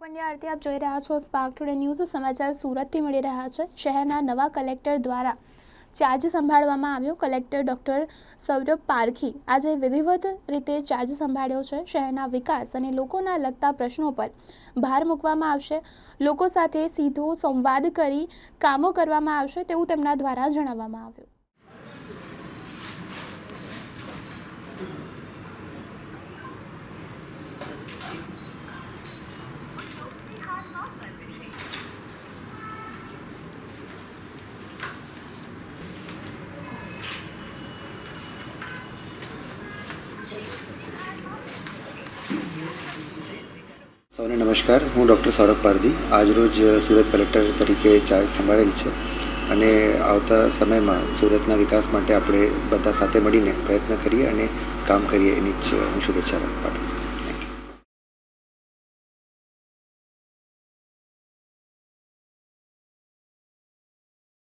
પંડ્યા આરતી આપ જોઈ રહ્યા છો સ્પાર્ક ટુડે ન્યૂઝ સમાચાર સુરતથી મળી રહ્યા છે. શહેરના નવા કલેક્ટર દ્વારા ચાર્જ સંભાળવામાં આવ્યો કલેક્ટર ડૉક્ટર સૌરભ પારખી. આજે વિધિવત રીતે ચાર્જ સંભાળ્યો છે શહેરના વિકાસ અને લોકોના લગતા પ્રશ્નો પર ભાર મૂકવામાં આવશે. લોકો સાથે સીધો સંવાદ કરી કામો કરવામાં આવશે તેવું તેમના દ્વારા જણાવવામાં આવ્યું. સૌને નમસ્કાર. હું ડૉક્ટર સૌરભ પારધી આજરોજ સુરત કલેક્ટર તરીકે ચાર્જ સંભાળેલ છે અને આવતા સમયમાં સુરતના વિકાસ માટે આપણે બધા સાથે મળીને પ્રયત્ન કરીએ અને કામ કરીએ એની જ હું શુભેચ્છા પાઠવું છું.